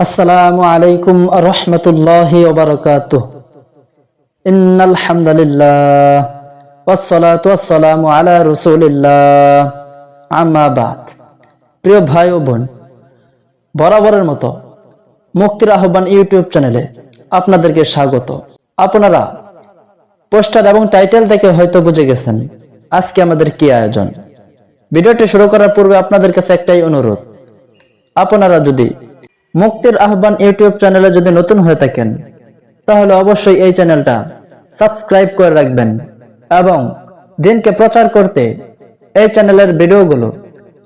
السلام عليكم ورحمة الله وبركاته إن الحمد لله والصلاة والسلام على رسول الله أما بعد প্রিয় ভাই ও বোন বরাবরের মতো মুক্তির আহ্বান ইউটিউব চ্যানেলে আপনাদেরকে স্বাগত আপনারা পোস্টার এবং টাইটেল থেকে হয়তো বুঝে গেছেন আজকে আমাদের কি আয়োজন ভিডিওটি শুরু করার পূর্বে আপনাদের কাছে একটাই অনুরোধ আপনারা যদি মুক্তির আহ্বান ইউটিউব চ্যানেলে যদি নতুন হয়ে থাকেন, তাহলে অবশ্যই এই চ্যানেলটা সাবস্ক্রাইব করে রাখবেন এবং দিনকে প্রচার করতে এই চ্যানেলের ভিডিওগুলো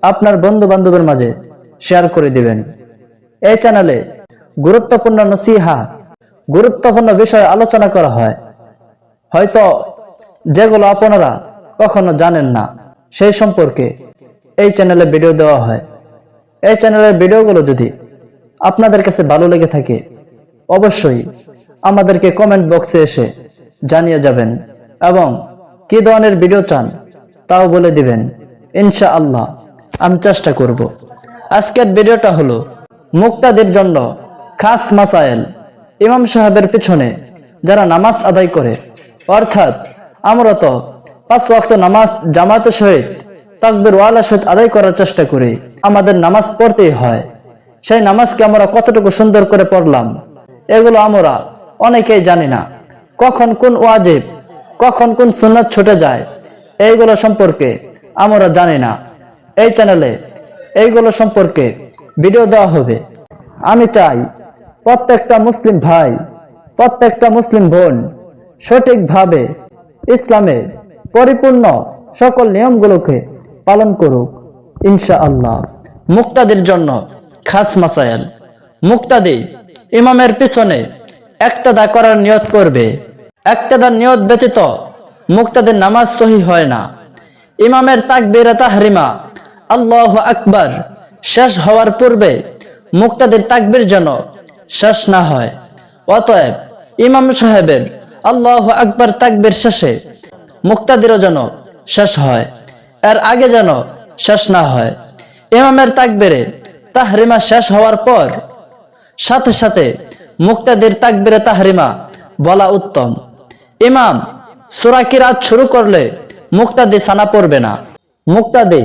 আপনার বন্ধু বান্ধবের মাঝে শেয়ার করে দিবেন। এই চ্যানেলে গুরুত্বপূর্ণ নসিহা, গুরুত্বপূর্ণ বিষয় আলোচনা করা হয়। হয়তো যেগুলো আপনারা কখনো জানেন না, সেই সম্পর্কে এই চ্যানেলে ভিডিও দেওয়া হয়। এই চ্যানেলের ভিডিওগুলো যদি আপনাদের কাছে ভালো লেগে থাকে, অবশ্যই আমাদেরকে কমেন্ট বক্সে এসে জানিয়ে যাবেন এবং কি ধরনের ভিডিও চান তাও বলে দিবেন। ইনশা আল্লাহ আমি চেষ্টা করব। আজকের ভিডিওটা হলো মুক্তাদের জন্য খাস মাসায়েল। ইমাম সাহেবের পিছনে যারা নামাজ আদায় করে, অর্থাৎ আমরা তো পাঁচ ওয়াক্ত নামাজ জামাতের সহিত তাকবির ওয়ালা সহিত আদায় করার চেষ্টা করি, আমাদের নামাজ পড়তেই হয়। সেই নামাজকে আমরা কতটুকু সুন্দর করে পড়লাম? এগুলো আমরা অনেকেই জানি না। কখন কোন ওয়াজিব, কখন কোন সুন্নাত ছুটে যায়, এইগুলো সম্পর্কে আমরা জানি না। এই চ্যানেলে এইগুলো সম্পর্কে ভিডিও দেওয়া হবে। আমি চাই প্রত্যেকটা মুসলিম ভাই, প্রত্যেকটা মুসলিম বোন সঠিকভাবে ইসলামের পরিপূর্ণ সকল নিয়মগুলোকে পালন করুক ইনশা আল্লাহ মুক্তাদের জন্য খাস মাসায়াল। মুক্তাদি ইমামের পিছনে একতাদা করার নিয়ত করবে। একতাদার নিয়ত ব্যতীত মুক্তাদের নামাজ সহি হয় না। ইমামের তাকবিরা তাহরিমা, আল্লাহ আকবার, শেষ হওয়ার পূর্বে মুক্তাদের তাকবির যেন শেষ না হয়। অতএব ইমাম সাহেবের আল্লাহ আকবার তাকবির শেষে মুক্তাদিরও যেন শেষ হয়। এর আগে যেন শেষ না হয়। ইমামের তাকবিরে তাহরিমা শেষ হওয়ার পর সাথে সাথে মুক্তাদির তাকবিরে তাহরিমা বলা উত্তম। ইমাম সুরা কিরাত শুরু করলে মুক্তাদি সানা পড়বে না। মুক্তাদি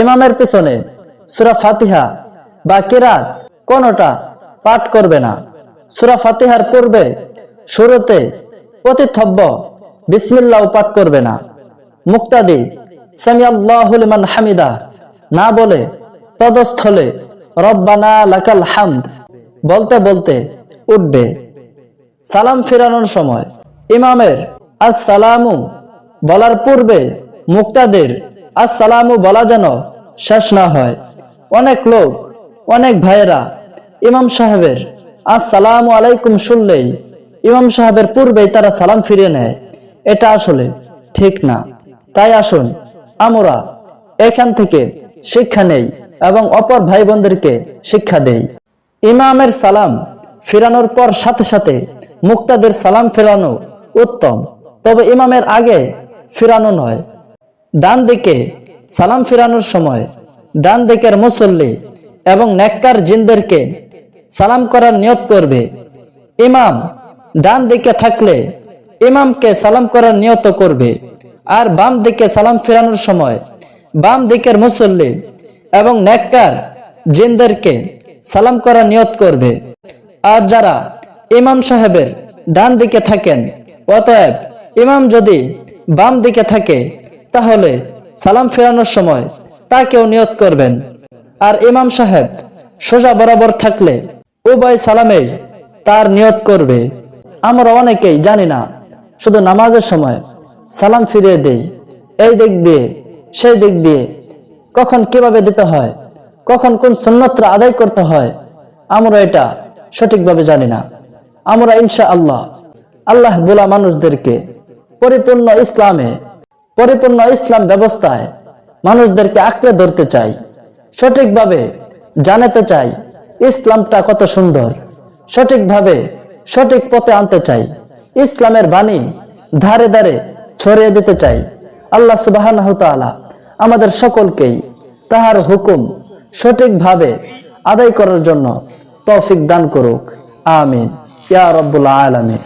ইমামের পিছনে সুরা ফাতিহা বা কিরাত কোনটা পাঠ করবে না। সুরা ফাতিহার পূর্বে শুরুতে প্রতিথব্য বিসমিল্লাহ পাঠ করবে না। মুক্তাদি সামিয়াল্লাহুলিমান হামিদা না বলে তদস্থলে রব্বানা লাকাল হামদ। বলতে বলতে উঠবে। সালাম ফেরানোর সময় ইমামের আসসালামু বলার পূর্বে মুক্তাদের আসসালামু বলা যেন শেষ না হয়। অনেক লোক, অনেক ভাইয়েরা ইমাম সাহেবের আসসালামু আলাইকুম শুনলেই ইমাম সাহেবের পূর্বেই তারা সালাম ফিরিয়ে নেয়। এটা আসলে ঠিক না। তাই আসুন, আমরা এখান থেকে শিক্ষা নেই। এবং অপর ভাই বোনদেরকে শিক্ষা দেই। ইমামের সালাম ফিরানোর পর সাথে সাথে মুক্তাদের সালাম ফেরানো উত্তম। তবে ইমামের আগে ফেরানো নয়। ডান দিকে সালাম ফেরানোর সময় ডান দিকের মুসল্লি এবং নেককার জিনদেরকে সালাম করার নিয়ত করবে। ইমাম ডান দিকে থাকলে ইমামকে সালাম করার নিয়ত করবে। আর বাম দিকে সালাম ফেরানোর সময় বাম দিকের মুসল্লি এবং নেককার জিনদেরকে সালাম করার নিয়ত করবে। আর যারা ইমাম সাহেবের ডান দিকে থাকেন, অতএব ইমাম যদি বাম দিকে থাকে, তাহলে সালাম ফেরানোর সময় তাকেও নিয়ত করবেন। আর ইমাম সাহেব সোজা বরাবর থাকলে উভয় সালামেই তার নিয়ত করবে। আমরা অনেকেই জানি না, শুধু নামাজের সময় সালাম ফিরিয়ে দেই। এই দিক দিয়ে, সেই দিক দিয়ে কখন কীভাবে দিতে হয়? কখন কোন সুন্নতরা আদায় করতে হয়? আমরা এটা সঠিকভাবে জানি না। আমরা ইনশা আল্লাহ আল্লাহ বোলা মানুষদেরকে পরিপূর্ণ ইসলামে, পরিপূর্ণ ইসলাম ব্যবস্থায় মানুষদেরকে আঁকড়ে ধরতে চাই, সঠিকভাবে জানাতে চাই ইসলামটা কত সুন্দর, সঠিকভাবে সঠিক পথে আনতে চাই, ইসলামের বাণী ধারে ধারে ছড়িয়ে দিতে চাই। আল্লাহ সুবাহ আমাদের সকলকেই তাহার হুকুম সঠিকভাবে আদায় করার জন্য তৌফিক দান করুক। আমিন। ইয়া রব্বুল আলামিন।